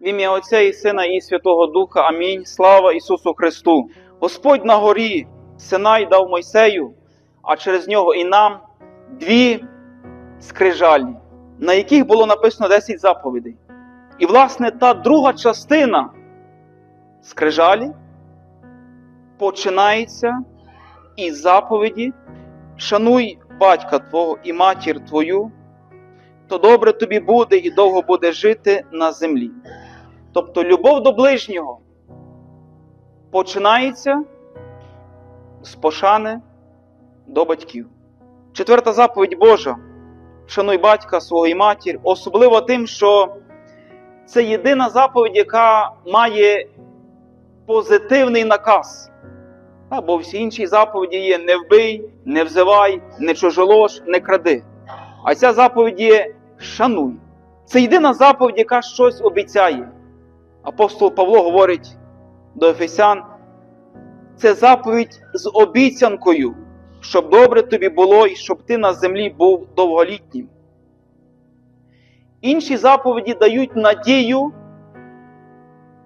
В ім'я Отця і Сина і Святого Духа. Амінь. Слава Ісусу Христу! Господь на горі Синай дав Мойсею, а через нього і нам дві скрижалі, на яких було написано 10 заповідей. І, власне, та друга частина скрижалі починається із заповіді Шануй батька твого і матір твою, то добре тобі буде і довго буде жити на землі. Тобто любов до ближнього починається з пошани до батьків. Четверта заповідь Божа. Шануй батька свого і матір, особливо тим, що це єдина заповідь, яка має позитивний наказ. Бо всі інші заповіді є не вбий, не взивай, не чужолож, не кради. А ця заповідь є шануй. Це єдина заповідь, яка щось обіцяє. Апостол Павло говорить до Ефесян, це заповідь з обіцянкою, щоб добре тобі було і щоб ти на землі був довголітнім. Інші заповіді дають надію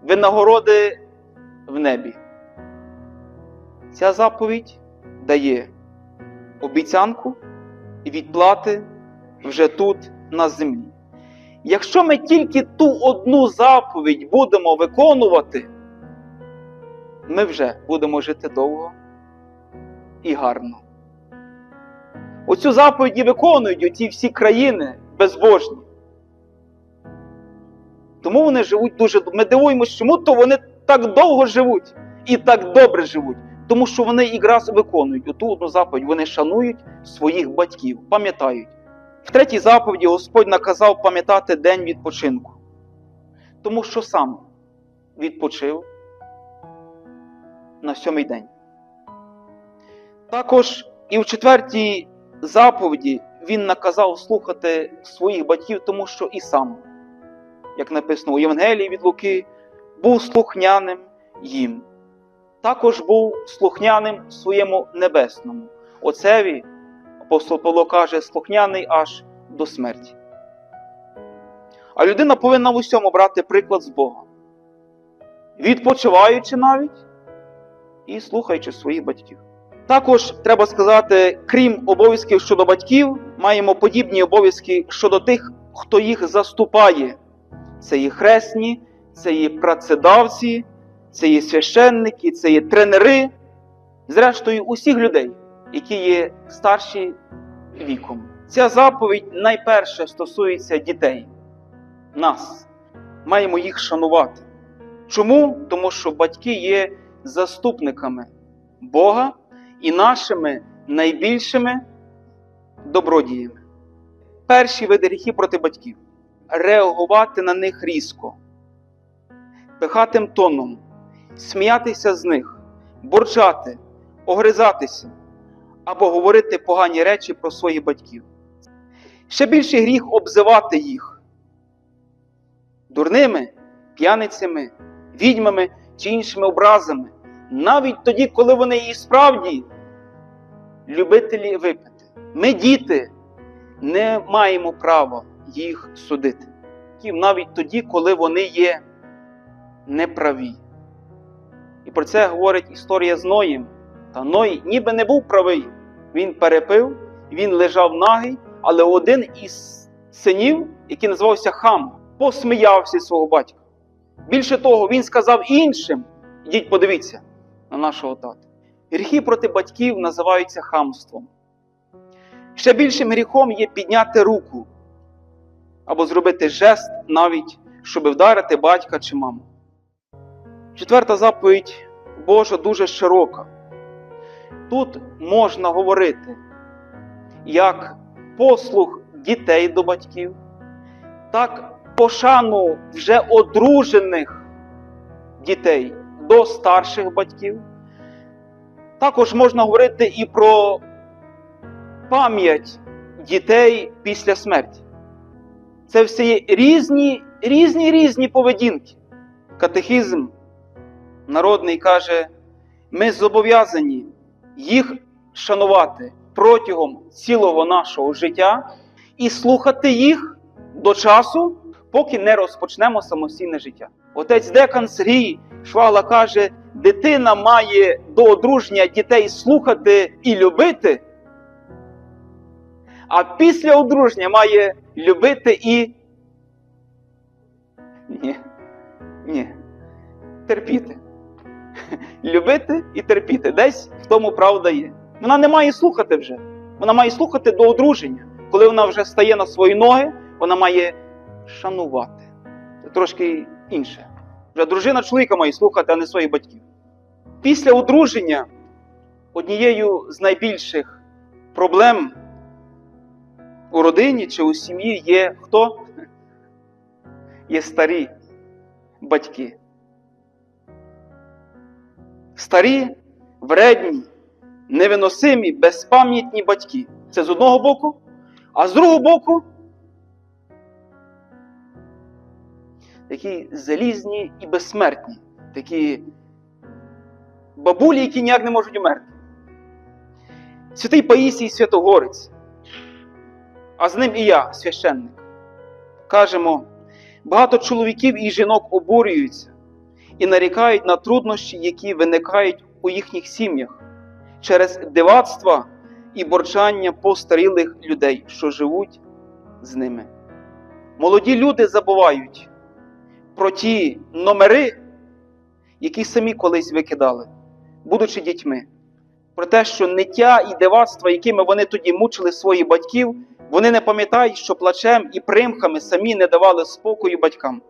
винагороди в небі. Ця заповідь дає обіцянку і відплати вже тут на землі. Якщо ми тільки ту одну заповідь будемо виконувати, ми вже будемо жити довго і гарно. Оцю заповідь виконують оці всі країни безбожні. Тому вони живуть дуже. Ми дивуємося, чому то вони так довго живуть і так добре живуть. Тому що вони якраз виконують оту одну заповідь, вони шанують своїх батьків, пам'ятають. В третій заповіді Господь наказав пам'ятати день відпочинку, тому що сам відпочив на сьомий день. Також і в четвертій заповіді він наказав слухати своїх батьків, тому що і сам, як написано у Євангелії від Луки, був слухняним їм. Також був слухняним своєму небесному. Отцеві апостол Павло каже, слухняний аж до смерті. А людина повинна в усьому брати приклад з Бога, відпочиваючи навіть і слухаючи своїх батьків. Також треба сказати, крім обов'язків щодо батьків, маємо подібні обов'язки щодо тих, хто їх заступає. Це є хресні, це є працедавці, це є священники, це є тренери, зрештою, усіх людей, які є старші віком. Ця заповідь найперше стосується дітей, нас. Маємо їх шанувати. Чому? Тому що батьки є заступниками Бога і нашими найбільшими добродіями. Перші види гріхи проти батьків реагувати на них різко, пихатим тоном, сміятися з них, бурчати, огризатися або говорити погані речі про своїх батьків. Ще більший гріх обзивати їх дурними, п'яницями, відьмами чи іншими образами, навіть тоді, коли вони і справді любителі випити. Ми, діти, не маємо права їх судити. Навіть тоді, коли вони є неправі. І про це говорить історія з Ноєм. Та Ной ніби не був правий. Він перепив, він лежав нагий, але один із синів, який називався Хам, посміявся свого батька. Більше того, він сказав іншим: ідіть, подивіться на нашого тата. Гріхи проти батьків називаються хамством. Ще більшим гріхом є підняти руку або зробити жест навіть, щоб вдарити батька чи маму. Четверта заповідь Божа дуже широка. Тут можна говорити як послуг дітей до батьків, так пошану вже одружених дітей до старших батьків. Також можна говорити і про пам'ять дітей після смерті. Це все є різні, різні різні поведінки. Катехізм народний каже, ми зобов'язані їх шанувати протягом цілого нашого життя і слухати їх до часу, поки не розпочнемо самостійне життя. Отець Декан Сергій Швагла каже: дитина має до одруження дітей слухати і любити, а після одруження має любити і. Ні. Ні. Терпіти. Любити і терпіти. Десь в тому правда є. Вона не має слухати вже. Вона має слухати до одруження. Коли вона вже стає на свої ноги, вона має шанувати. Це трошки інше. Вже дружина чоловіка має слухати, а не своїх батьків. Після одруження однією з найбільших проблем у родині чи у сім'ї є хто? Є старі батьки. Старі, вредні, невиносимі, безпам'ятні батьки. Це з одного боку, а з другого боку такі залізні і безсмертні, такі бабулі, які ніяк не можуть умерти. Святий Паїсій Святогорець, а з ним і я, священник, кажемо, багато чоловіків і жінок обурюються і нарікають на труднощі, які виникають у їхніх сім'ях через дивацтва і борчання постарілих людей, що живуть з ними. Молоді люди забувають про ті номери, які самі колись викидали, будучи дітьми. Про те, що ниття і дивацтва, якими вони тоді мучили своїх батьків, вони не пам'ятають, що плачем і примхами самі не давали спокою батькам.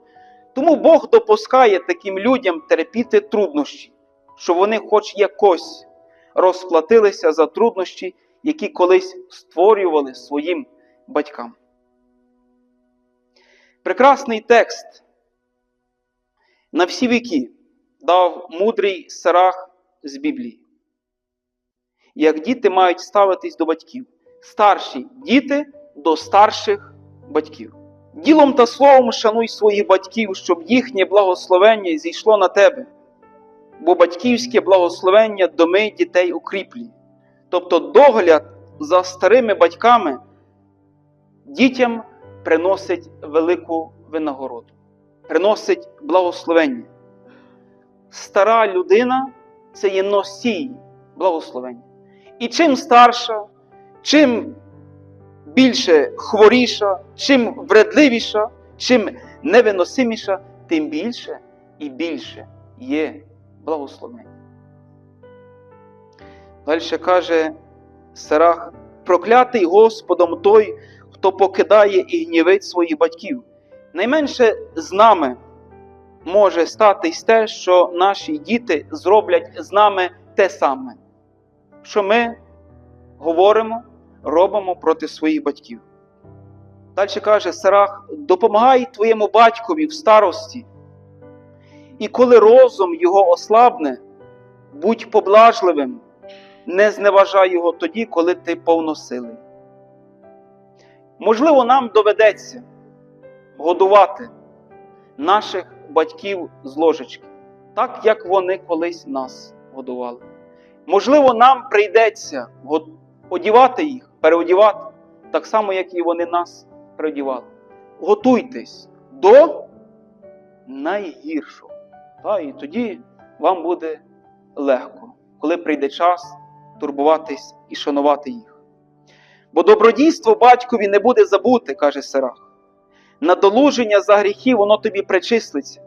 Тому Бог допускає таким людям терпіти труднощі, що вони хоч якось розплатилися за труднощі, які колись створювали своїм батькам. Прекрасний текст на всі віки дав мудрий Сарах з Біблії. Як діти мають ставитись до батьків, старші діти до старших батьків. Ділом та словом шануй своїх батьків, щоб їхнє благословення зійшло на тебе, бо батьківське благословення доми дітей укріплює. Тобто догляд за старими батьками дітям приносить велику винагороду, приносить благословення. Стара людина це є носій благословення. І чим старша, чим більше хворіша, чим вредливіша, чим невиносиміша, тим більше і більше є благословення. Далі каже Сарах, проклятий Господом той, хто покидає і гнівить своїх батьків. Найменше з нами може статись те, що наші діти зроблять з нами те саме, що ми говоримо, робимо проти своїх батьків. Далі каже Сарах, допомагай твоєму батькові в старості, і коли розум його ослабне, будь поблажливим, не зневажай його тоді, коли ти повносилий. Можливо, нам доведеться годувати наших батьків з ложечки, так як вони колись нас годували. Можливо, нам прийдеться одівати їх, переодівати, так само, як і вони нас переодівали. Готуйтесь до найгіршого. Та, І тоді вам буде легко, коли прийде час турбуватись і шанувати їх. Бо добродійство батькові не буде забути, каже Сирах. Надолуження за гріхи воно тобі причислиться.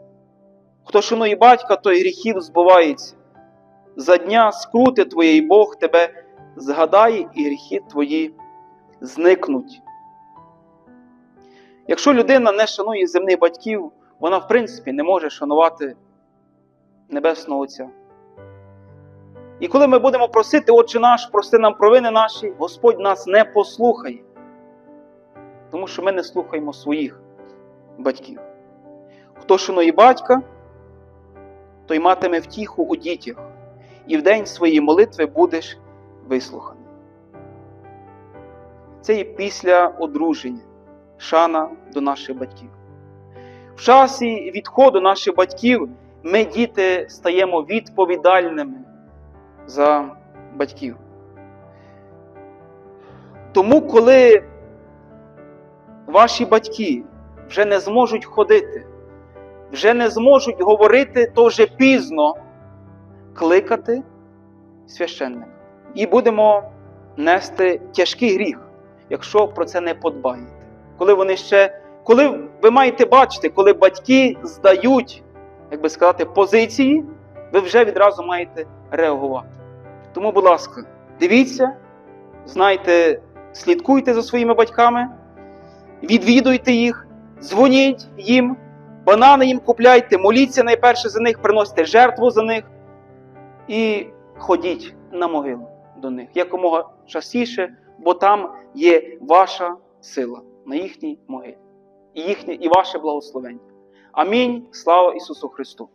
Хто шанує батька, той гріхів збувається. За дня скрути твоєї Бог тебе згадає, і гріхи твої зникнуть. Якщо людина не шанує земних батьків, вона, в принципі, не може шанувати Небесного Отця. І коли ми будемо просити, Отче наш, прости нам провини наші, Господь нас не послухає, тому що ми не слухаємо своїх батьків. Хто шанує батька, той матиме втіху у дітях, і в день своєї молитви будеш вислуханий. Це є після одруження, шана до наших батьків. В часі відходу наших батьків ми, діти, стаємо відповідальними за батьків. Тому, коли ваші батьки вже не зможуть ходити, вже не зможуть говорити, то вже пізно кликати священника. І будемо нести тяжкий гріх, якщо про це не подбаєте. Коли вони ще, коли ви маєте бачити, коли батьки здають, як би сказати, позиції, ви вже відразу маєте реагувати. Тому, будь ласка, дивіться, знайте, слідкуйте за своїми батьками, відвідуйте їх, дзвоніть їм, банани їм купляйте, моліться найперше за них, приносите жертву за них і ходіть на могилу до них якомога частіше, бо там є ваша сила на їхній могилі, і їхнє, і ваше благословення. Амінь. Слава Ісусу Христу!